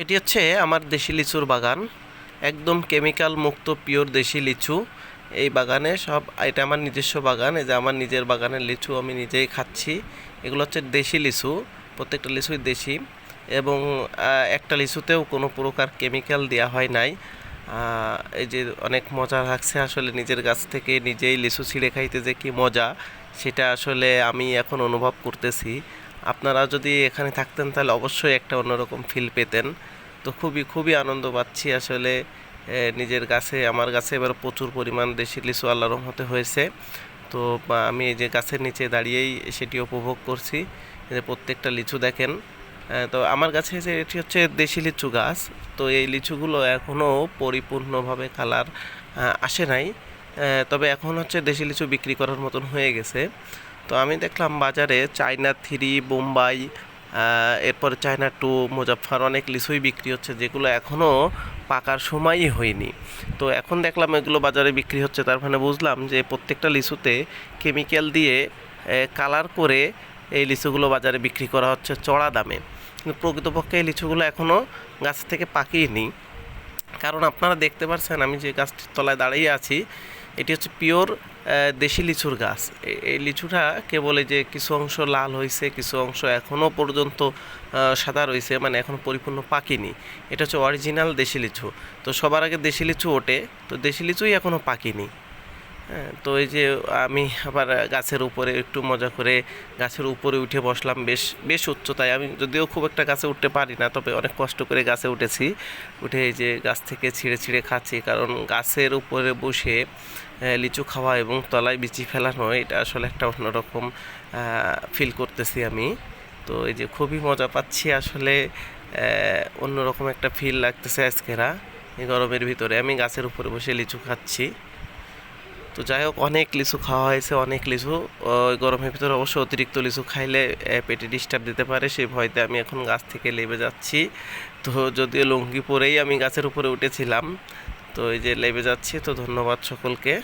এটি হচ্ছে আমার দেশি লিচুর বাগান। একদম কেমিক্যাল মুক্ত পিওর দেশি লিচু। এই বাগানে সব এটা আমার নিজস্ব বাগান, এই যে আমার নিজের বাগানের লিচু আমি নিজেই খাচ্ছি। এগুলো হচ্ছে দেশি লিচু, প্রত্যেকটা লিচুই দেশি এবং একটা লিচুতেও কোনো প্রকার কেমিক্যাল দেওয়া হয় নাই। এই যে অনেক মজা লাগছে আসলে নিজের গাছ থেকে নিজেই লিচু ছিঁড়ে খাইতে যে কি মজা, সেটা আসলে আমি এখন অনুভব করতেছি। আপনারা যদি এখানে থাকতেন তাহলে অবশ্যই একটা অন্যরকম ফিল পেতেন। তো খুবই খুবই আনন্দ পাচ্ছি আসলে নিজের গাছে, আমার গাছে এবার প্রচুর পরিমাণ দেশি লিচু আল্লাহ রহমতে হয়েছে। তো আমি এই যে গাছের নিচে দাঁড়িয়েই সেটি উপভোগ করছি, যে প্রত্যেকটা লিচু দেখেন। তো আমার কাছে যে এটি হচ্ছে দেশি লিচু গাছ, তো এই লিচুগুলো এখনও পরিপূর্ণভাবে কালার আসে নাই। তবে এখন হচ্ছে দেশি লিচু বিক্রি করার মতন হয়ে গেছে। তো আমি দেখলাম বাজারে চায়না থ্রি, বোম্বাই এরপরে চায়না টু, মুজাফফর অনেক লিচুই বিক্রি হচ্ছে, যেগুলো এখনও পাকার সময়ই হয়নি। তো এখন দেখলাম এগুলো বাজারে বিক্রি হচ্ছে, তার মানে বুঝলাম যে প্রত্যেকটা লিচুতে কেমিক্যাল দিয়ে কালার করে এই লিচুগুলো বাজারে বিক্রি করা হচ্ছে চড়া দামে। কিন্তু প্রকৃতপক্ষে এই লিচুগুলো এখনও গাছ থেকে পাকিয়ে কারণ আপনারা দেখতে পাচ্ছেন আমি যে গাছটির তলায় দাঁড়িয়ে আছি এটি হচ্ছে পিওর দেশি লিচুর গাছ। এই লিচুটা কেবল যে কিছু অংশ লাল হয়েছে, কিছু অংশ এখনও পর্যন্ত সাদা রয়েছে মানে এখন পরিপূর্ণ পাকেনি। এটা হচ্ছে অরিজিনাল দেশি লিচু। তো সবার আগে দেশি লিচু ওঠে। তো দেশি লিচুই এখনও পাকেনি। তো এই যে আমি আবার গাছের উপরে একটু মজা করে গাছের উপরে উঠে বসলাম, বেশ বেশ উচ্চতায়। আমি যদিও খুব একটা গাছে উঠতে পারি না, তবে অনেক কষ্ট করে গাছে উঠেছি। উঠে এই যে গাছ থেকে ছিঁড়ে ছিঁড়ে খাচ্ছি, কারণ গাছের উপরে বসে লিচু খাওয়া এবং তলায় বিচি ফেলানো, এটা আসলে একটা অন্যরকম ফিল করতেছি আমি। তো এই যে খুবই মজা পাচ্ছি আসলে অন্যরকম একটা ফিল লাগতেছে আজকেরা, এই গরমের ভিতরে। আমি গাছের উপরে বসে লিচু খাচ্ছি। তো যাই হোক অনেক লিচু খাওয়া হয়েছে, অনেক লিচু। ওই গরমের ভিতরে অবশ্যই অতিরিক্ত লিচু খাইলে পেটে ডিস্টার্ব দিতে পারে, সেই ভয়তে আমি এখন গাছ থেকে লেবে যাচ্ছি। তো যদিও লুঙ্গি পরেই আমি গাছের উপরে উঠেছিলাম, তো এই যে লেবে যাচ্ছি, তো ধন্যবাদ সকলকে।